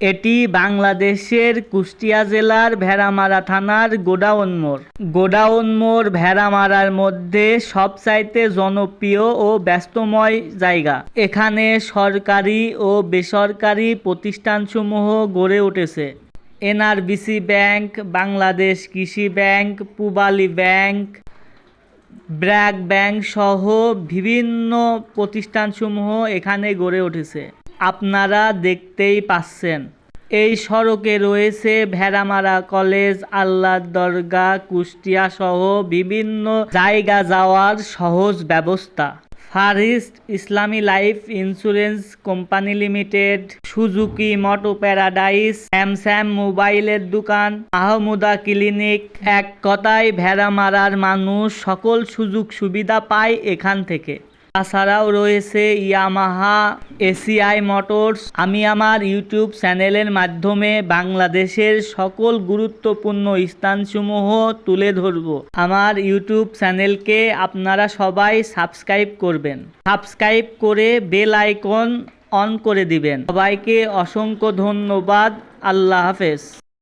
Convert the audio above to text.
এটি বাংলাদেশের কুষ্টিয়া জেলার ভেড়ামারা থানার গোডাউন মোড়। গোডাউন মোড় ভেড়ামারার মধ্যে সবচাইতে জনপ্রিয় ও ব্যস্তময় জায়গা। এখানে সরকারি ও বেসরকারি প্রতিষ্ঠানসমূহ গড়ে উঠেছে। এনআরবিসি ব্যাংক, বাংলাদেশ কৃষি bank, Pubali bank, BRAC bank সহ বিভিন্ন প্রতিষ্ঠানসমূহ এখানে গড়ে উঠেছে। আপনারা দেখতেই পাচ্ছেন। এই সড়কে রয়েছে ভেড়ামারা কলেজ আল্লাহ দরগা কুষ্টিয়া সহ বিভিন্ন জায়গা যাওয়ার সহজ ব্যবস্থা। Fareast Islami life insurance company limited, Suzuki moto paradise, স্যামস্যাম মোবাইলের দোকান আহমুদা ক্লিনিক, এক কথায় ভেড়ামারার মানুষ সকল সুযোগ সুবিধা পায় এখান থেকে। তাছাড়াও রয়েছে ইয়ামাহা, এসিআই মোটরস। আমি আমার ইউটিউব চ্যানেলের মাধ্যমে বাংলাদেশের সকল গুরুত্বপূর্ণ স্থানসমূহ তুলে ধরব। আমার ইউটিউব চ্যানেলকে আপনারা সবাই সাবস্ক্রাইব করবেন। সাবস্ক্রাইব করে বেল আইকন অন করে দিবেন। সবাইকে অসংখ্য ধন্যবাদ। আল্লাহ হাফেজ।